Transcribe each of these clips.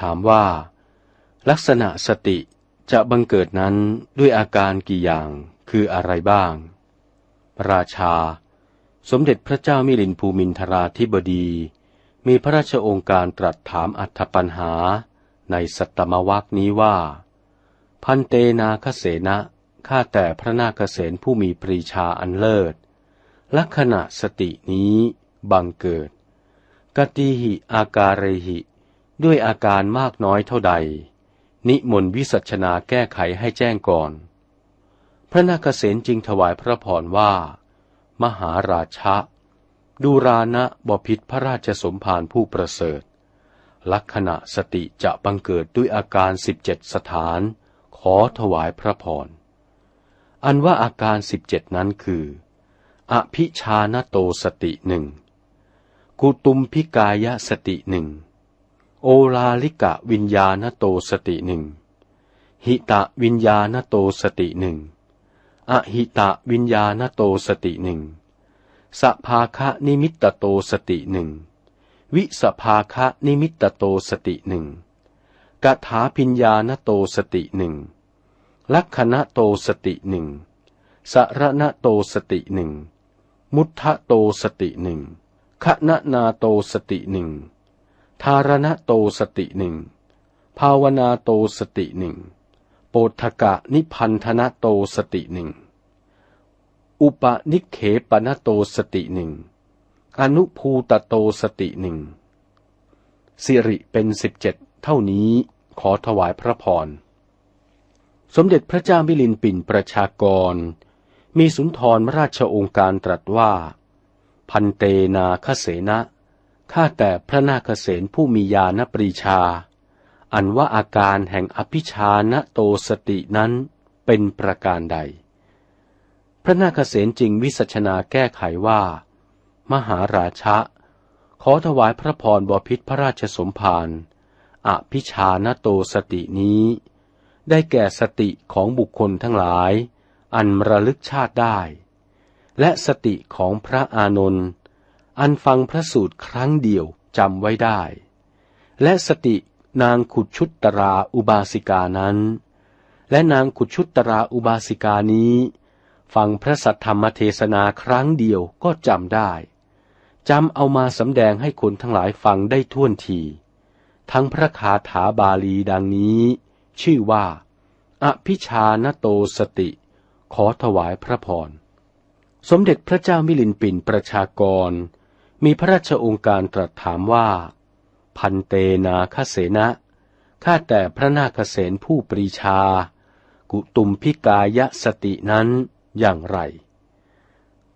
ถามว่า ลักษณะสติจะบังเกิดนั้นด้วยอาการกี่อย่างคืออะไรบ้าง ราชา สมเด็จพระเจ้ามิลินภูมินทราธิบดี มีพระราชองค์การตรัสถามอัธปัญหาในสัตตมวักนี้ว่า พันเตนาคเสนะข้าแต่พระนาคเสนผู้มีปรีชาอันเลิศ ลักษณะสตินี้บังเกิด กติหิอาการหิ ด้วยอาการมากน้อยเท่าใด นิมนต์วิสัชนาแก้ไขให้แจ้งก่อน พระนาคเษนจึงถวายพระพรว่า มหาราชะดูรานะบพิษพระราชสมภารผู้ประเสริฐ ลักษณะสติจะบังเกิดด้วยอาการสิบเจ็ดสถาน ขอถวายพระพร อันว่าอาการสิบเจ็ดนั้นคือ อภิชานโตสติหนึ่ง กุตุมพิกายสติหนึ่ง โอลาลิกะวิญญาณโตสติหนึ่ง หิตะวิญญาณโตสติหนึ่ง อหิตะวิญญาณโตสติหนึ่งสภาคะนิมิตโตสติหนึ่ง วิสภาคะนิมิตโตสติหนึ่งกถาพิญญาณโตสติหนึ่ง ลักขณะโตสติหนึ่งสรณโตสติหนึ่ง มุทะโตสติหนึ่งขณนาโตสติหนึ่ง ทารณโตสติหนึ่ง ภาวนาโตสติหนึ่ง โปทกะนิพันธนโตสติหนึ่ง อุปนิเขปนโตสติหนึ่ง อนุภูตโตสติหนึ่ง สิริเป็นสิบเจ็ดเท่านี้ขอถวายพระพร สมเด็จพระเจ้ามิลินปินประชากร มีสุนทรราชองค์การตรัสว่า พันเตนาคเสนะ ข้าแต่พระนาคเสนผู้มีญาณปรีชา อันว่าอาการแห่งอภิชานโตสตินั้นเป็นประการใด พระนาคเสนจึงวิสัชนาแก้ไขว่า มหาราชะ ขอถวายพระพรบพิษพระราชสมภารอภิชานโตสตินี้ ได้แก่สติของบุคคลทั้งหลาย อันระลึกชาติได้ และสติของพระอานนท์ อันฟังพระสูตรครั้งเดียวจำไว้ได้ และสตินางขุดชุตตราอุบาสิกานั้น และนางขุดชุตตราอุบาสิกานี้ ฟังพระสัทธรรมเทศนาครั้งเดียวก็จำได้จำเอามาสำแดงให้คนทั้งหลายฟังได้ท่วนที ทั้งพระคาถาบาลีดังนี้ ชื่อว่า อภิชานโตสติ ขอถวายพระพร สมเด็จพระเจ้ามิลินปินประชากร มีพระราชองค์การตรัสถามว่า พันเตนาคเสนะข้าแต่พระนาคเสนผู้ปรีชา กุตุมพิกายสตินั้นอย่างไร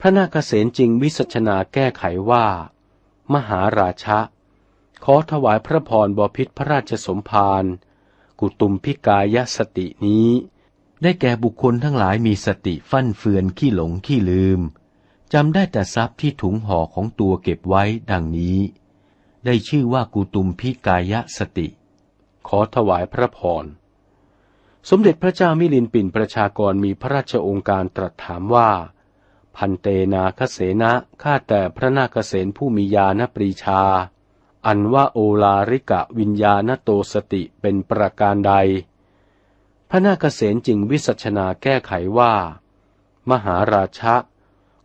พระนาคเสนจึงวิสัชนาแก้ไขว่า มหาราชะ ขอถวายพระพรบพิษพระราชสมภารกุตุมพิกายสตินี้ ได้แก่บุคคลทั้งหลายมีสติฟั่นเฟือนขี้หลงขี้ลืม จำได้แต่ทรัพย์ที่ถุงห่อของตัวเก็บไว้ดังนี้ ได้ชื่อว่ากุตุมพิกายะสติ ขอถวายพระพร สมเด็จพระเจ้ามิลินปินประชากรมีพระราชองค์การตรัสถามว่า พันเตนาคเสนะข้าแต่พระนาคเสนผู้มีญาณปรีชา อันว่าโอลาริกะวิญญาณโตสติเป็นประการใด พระนาคเสนจึงวิสัชนาแก้ไขว่า มหาราชะ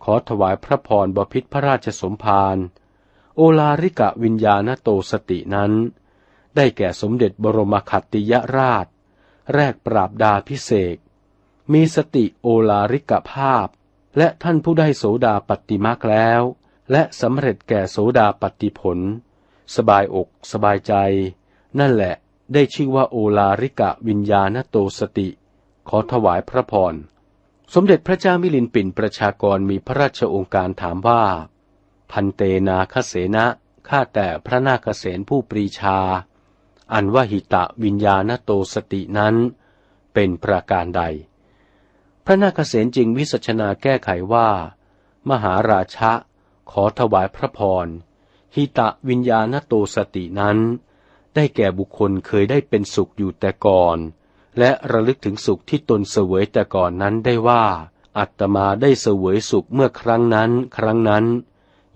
ขอถวายพระพรบพิษพระราชสมภารโอลาริกะวิญญาณโตสตินั้น ได้แก่สมเด็จบรมขัตติยราช แรกปราบดาพิเศษมีสติโอลาริกภาพ และท่านผู้ได้โสดาปฏิมากแล้ว และสำเร็จแก่โสดาปฏิผล สบายอกสบายใจ นั่นแหละได้ชื่อว่าโอลาริกะวิญญาณโตสติ ขอถวายพระพร สมเด็จพระเจ้ามิลินปินประชากรมีพระราชองค์การถามว่า พันเตนาคเสนะข้าแต่พระนาคเสนผู้ปรีชา อันว่าหิตะวิญญาณโตสตินั้น เป็นประการใด พระนาคเสนจึงวิสัชนาแก้ไขว่า มหาราชะขอถวายพระพรหิตะวิญญาณโตสตินั้น ได้แก่บุคคลเคยได้เป็นสุขอยู่แต่ก่อน และระลึกถึงสุขที่ตนเสวยแต่ก่อนนั้นได้ว่า อัตมาได้เสวยสุขเมื่อครั้งนั้น ครั้งนั้น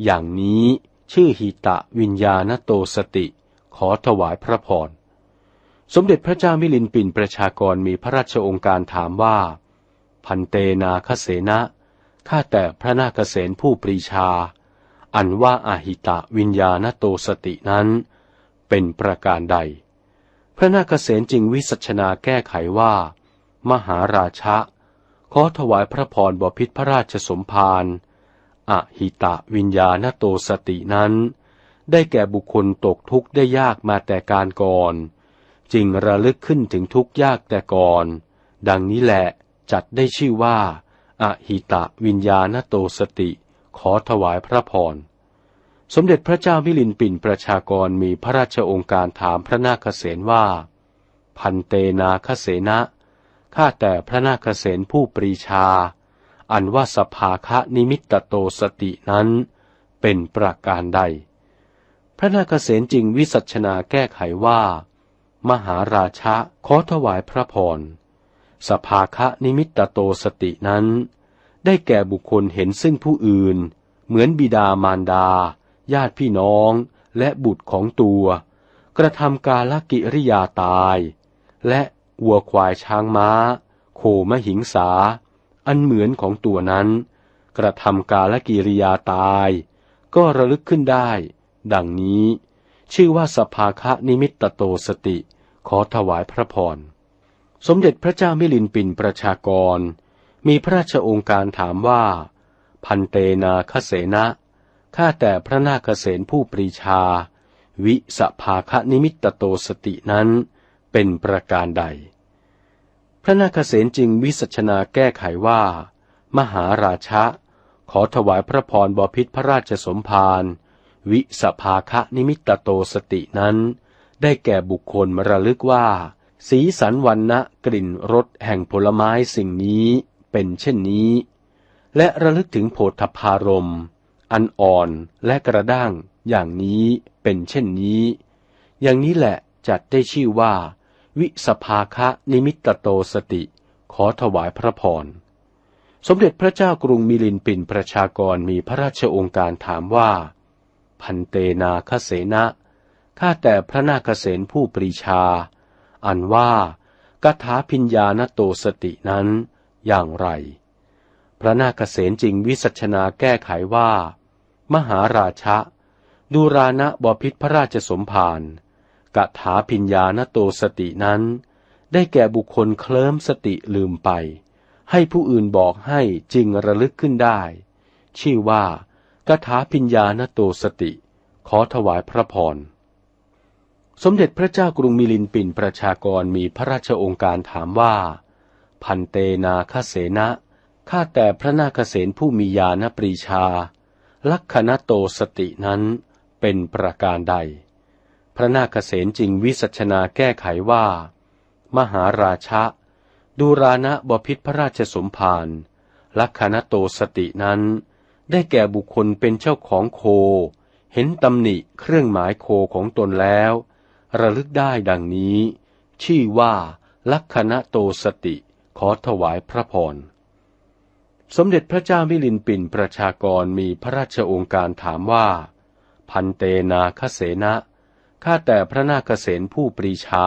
อย่างนี้ชื่อหิตะวิญญาณโตสติ ขอถวายพระพร สมเด็จพระเจ้ามิลินปินประชากรมีพระราชองค์การถามว่า พันเตนาคเสนะข้าแต่พระนาคเษนผู้ปรีชา อันว่าอาหิตะวิญญาณโตสตินั้น เป็นประการใด พระนาคเษนจึงวิสัชนาแก้ไขว่า มหาราชะ ขอถวายพระพรบพิษพระราชสมภารอหิตะวิญญาณโตสตินั้น ได้แก่บุคคลตกทุกข์ได้ยากมาแต่การก่อน จึงระลึกขึ้นถึงทุกข์ยากแต่ก่อน ดังนี้แหละจัดได้ชื่อว่าอหิตะวิญญาณโตสติ ขอถวายพระพร สมเด็จพระเจ้าวิลินปินประชากรมีพระราชองค์การถามพระนาคเษนว่า พันเตนาคเสนะข้าแต่พระนาคเษนผู้ปรีชา อันว่าสภาคะนิมิตโตสตินั้น เป็นประการใด พระนาคเษนจึงวิสัชนาแก้ไขว่า มหาราชะขอถวายพระพร สภาคะนิมิตโตสตินั้น ได้แก่บุคคลเห็นซึ่งผู้อื่น เหมือนบิดามารดา ญาติพี่น้องและบุตรของตัว กระทำกาลกิริยาตาย และวัวควายช้างม้า โคมหิงสา อันเหมือนของตัวนั้น กระทำกาลกิริยาตาย ก็ระลึกขึ้นได้ ดังนี้ ชื่อว่าสภาคะนิมิตโตสติ ขอถวายพระพร สมเด็จพระเจ้ามิลินปินประชากร มีพระราชองค์การถามว่า พันเตนาคเสนะ ข้าแต่พระนาคเษนผู้ปรีชา วิสภาคนิมิตโตสตินั้นเป็นประการใด พระนาคเษนจึงวิสัชนาแก้ไขว่า มหาราชะ ขอถวายพระพรบพิษพระราชสมภารวิสภาคนิมิตโตสตินั้น ได้แก่บุคคลมระลึกว่า สีสันวันนะกลิ่นรสแห่งผลไม้สิ่งนี้เป็นเช่นนี้ และระลึกถึงโผฏฐารม อันอ่อนและกระด้างอย่างนี้เป็นเช่นนี้ อย่างนี้แหละจัดได้ชื่อว่า วิสภาคะนิมิตโตสติ ขอถวายพระพร สมเด็จพระเจ้ากรุงมิลินปินประชากรมีพระราชองค์การถามว่า พันเตนาคเสนะข้าแต่พระนาคเสนผู้ปรีชา อันว่ากถาพิญญาณโตสตินั้นอย่างไร พระนาคเษนจริงวิสัชนาแก้ไขว่า มหาราชะ ดูรานะบพิษพระราชสมภารกถาพิญญาณโตสตินั้น ได้แก่บุคคลเคลิ้มสติลืมไป ให้ผู้อื่นบอกให้จริงระลึกขึ้นได้ ชื่อว่ากถาพิญญาณโตสติ ขอถวายพระพร สมเด็จพระเจ้ากรุงมิลินปินประชากรมีพระราชองค์การถามว่า พันเตนาคเสนะข้าแต่พระนาคเสนผู้มีญาณปรีชา ลักขณโตสตินั้นเป็นประการใด พระนาคเสนจึงวิสัชนาแก้ไขว่า มหาราชะ ดูรานะบพิษพระราชสมภารลักขณโตสตินั้น ได้แก่บุคคลเป็นเจ้าของโค เห็นตำหนิเครื่องหมายโคของตนแล้ว ระลึกได้ดังนี้ ชื่อว่าลักขณโตสติขอถวายพระพร สมเด็จพระเจ้ามิลินปินประชากรมีพระราชองค์การถามว่า พันเตนาคเสนะข้าแต่พระนาคเษนผู้ปรีชา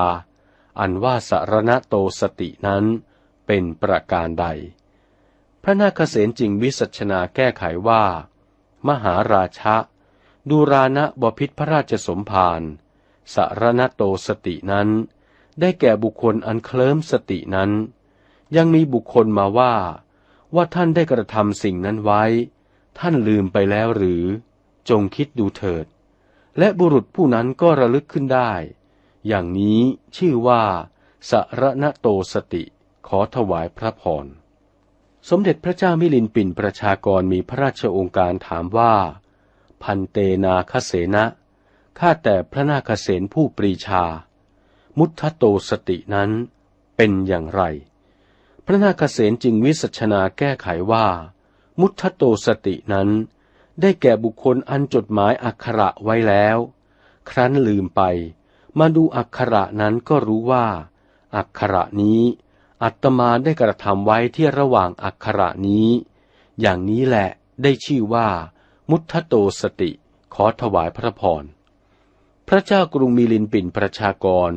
อันว่าสารณะโตสตินั้นเป็นประการใด พระนาคเษนจึงวิสัชนาแก้ไขว่า มหาราชะดูรานะบพิษพระราชสมภารสารณโตสตินั้น ได้แก่บุคคลอันเคลิ้มสตินั้น ยังมีบุคคลมาว่า ว่าท่านได้กระทำสิ่งนั้นไว้ ท่านลืมไปแล้วหรือ จงคิดดูเถิด และบุรุษผู้นั้นก็ระลึกขึ้นได้ อย่างนี้ชื่อว่าสารณโตสติ ขอถวายพระพร สมเด็จพระเจ้ามิลินปินประชากรมีพระราชองค์การถามว่า พันเตนาคเสนะข้าแต่พระนาคเษนผู้ปรีชา มุทโตสตินั้นเป็นอย่างไร พระนาคเษนจึงวิสัชนาแก้ไขว่า มุทโตสตินั้น ได้แก่บุคคลอันจดหมายอักขระไว้แล้ว ครั้นลืมไป มาดูอักขระนั้นก็รู้ว่า อักขระนี้ อัตมาได้กระทำไว้ที่ระหว่างอักขระนี้ อย่างนี้แหละได้ชื่อว่า มุทโตสติขอถวายพระพร พระเจ้ากรุงมิลินปินประชากร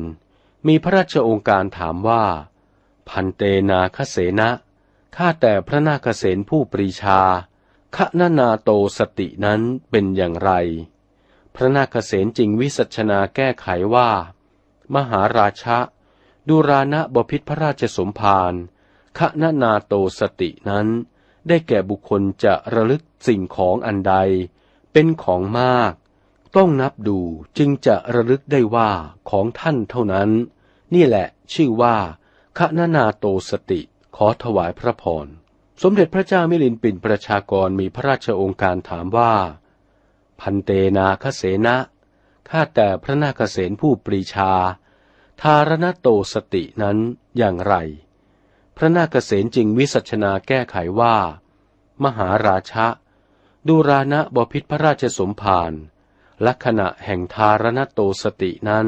มีพระราชองค์การถามว่า พันเตนาคเสนะข้าแต่พระนาคเสนผู้ปรีชาคะนานาโตสตินั้นเป็นอย่างไร พระนาคเสนจึงวิสัชนาแก้ไขว่า มหาราชะดูรานะบพิษพระราชสมภารคะนานาโตสตินั้น ได้แก่บุคคลจะระลึกสิ่งของอันใด เป็นของมาก ต้องนับดูจึงจะระลึกได้ว่าของท่านเท่านั้น นี่แหละชื่อว่า คะนาโตสติ ขอถวายพระพร สมเด็จพระเจ้ามิลินปินประชากรมีพระราชองค์การถามว่า พันเตนาคเสนะข้าแต่พระนาคเสนผู้ปรีชา ทารณโตสตินั้นอย่างไร พระนาคเสนจึงวิสัชนาแก้ไขว่า มหาราชะดูรานะบพิษพระราชสมภารลักษณะแห่งทารณโตสตินั้น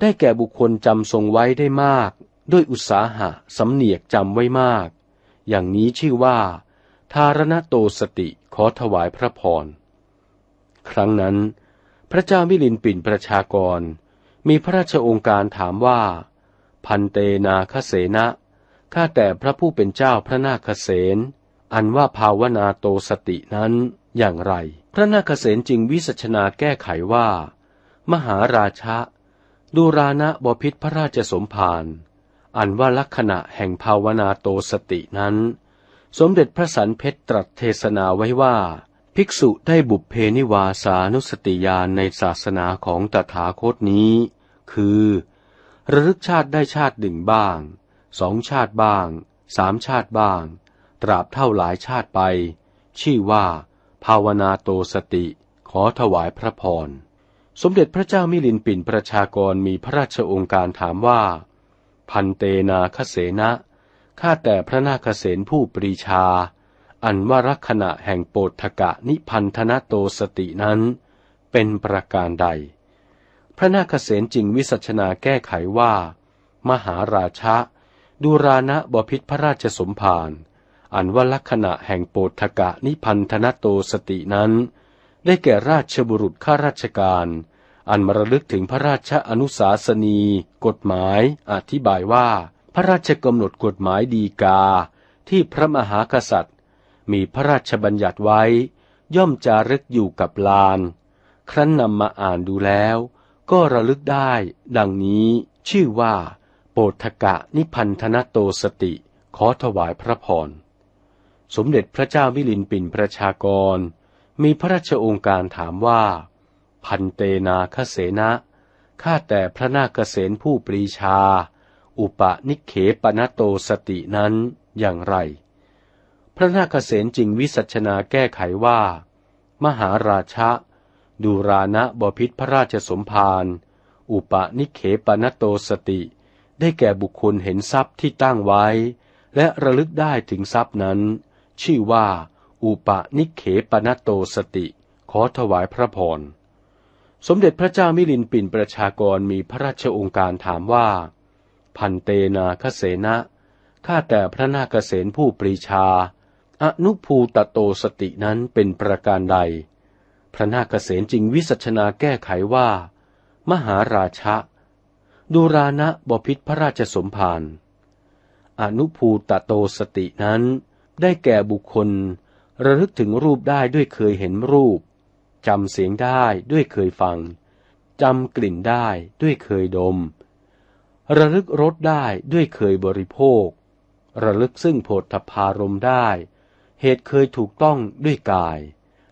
ได้แก่บุคคลจำทรงไว้ได้มาก ด้วยอุตสาหะสำเนียกจำไว้มาก อย่างนี้ชื่อว่าทารณโตสติขอถวายพระพร ครั้งนั้น พระเจ้ามิลินปินประชากร มีพระราชองค์การถามว่า พันเตนาคเสนะข้าแต่พระผู้เป็นเจ้าพระนาคเสนอันว่าภาวนาโตสตินั้นอย่างไร พระนาคเสนจึงวิสัชนาแก้ไขว่า มหาราชะดูรานะบพิษพระราชสมภาร อันว่าลักษณะแห่งภาวนาโตสตินั้น สมเด็จพระสันเพชรตรัสเทศนาไว้ว่า ภิกษุได้บุพเพนิวาสานุสติญาณในศาสนาของตถาคตนี้ คือ ระลึกชาติได้ชาติหนึ่งบ้าง สองชาติบ้าง สามชาติบ้าง ตราบเท่าหลายชาติไป ชื่อว่า ภาวนาโตสติ ขอถวายพระพร สมเด็จพระเจ้ามิลินปินประชากรมีพระราชองค์การถามว่า พันเตนาคเสนะข้าแต่พระนาคเสนผู้ปรีชา อันว่าลักษณะแห่งโปธกะนิพันธนโตสตินั้น เป็นประการใด พระนาคเสนจึงวิสัชนาแก้ไขว่า มหาราชะดูรานะบพิษพระราชสมภารอันว่าลักษณะแห่งโปธกะนิพันธนโตสตินั้น ได้แก่ราชบุรุษข้าราชการ อันมระลึกถึงพระราชอนุสาสนี กฎหมาย อธิบายว่า พระราชกำหนดกฎหมายดีกา ที่พระมหากษัตริย์ มีพระราชบัญญัติไว้ ย่อมจารึกอยู่กับลาน ครั้นนำมาอ่านดูแล้ว ก็ระลึกได้ ดังนี้ ชื่อว่า โปธกะนิพันธนโตสติ ขอถวายพระพร สมเด็จพระเจ้ามิลินปินประชากร มีพระราชองค์การถามว่า พันเตนาคเสนะข้าแต่พระนาคเสนผู้ปรีชา อุปนิเขปนโตสตินั้นอย่างไร พระนาคเสนจึงวิสัชนาแก้ไขว่า มหาราชะดูรานะบพิษพระราชสมภารอุปนิเขปนโตสติ ได้แก่บุคคลเห็นทรัพย์ที่ตั้งไว้ และระลึกได้ถึงทรัพย์นั้น ชื่อว่า อุปนิเขปนโตสติ ขอถวายพระพร สมเด็จพระเจ้ามิลินปินประชากรมีพระราชองค์การถามว่า พันเตนาคเสนะข้าแต่พระนาคเษนผู้ปรีชา อนุภูตโตสตินั้นเป็นประการใด พระนาคเษนจึงวิสัชนาแก้ไขว่า มหาราชะดูรานะบพิษพระราชสมภารอนุภูตโตสตินั้น ได้แก่บุคคล ระลึกถึงรูปได้ด้วยเคยเห็นรูป จำเสียงได้ด้วยเคยฟัง จำกลิ่นได้ด้วยเคยดม ระลึกรสได้ด้วยเคยบริโภค ระลึกซึ่งโผฏฐพารมได้ เหตุเคยถูกต้องด้วยกาย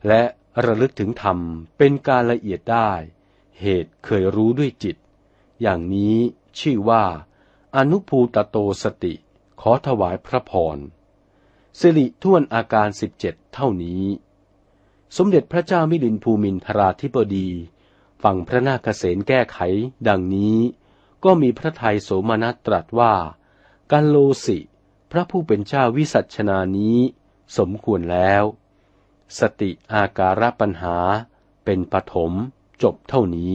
และระลึกถึงธรรมเป็นการละเอียดได้ เหตุเคยรู้ด้วยจิต อย่างนี้ชื่อว่า อนุภูตโตสติ ขอถวายพระพรสิริท่วนอาการสิบเจ็ดเท่านี้ สมเด็จพระเจ้ามิลินภูมินทราธิบดีฟังพระนาคเษนแก้ไข ดังนี้ ก็มีพระทัยโสมนัสตรัสว่ากันโลสิ พระผู้เป็นเจ้าวิสัชนานี้ สมควรแล้ว สติอาการะปัญหาเป็นปฐมจบเท่านี้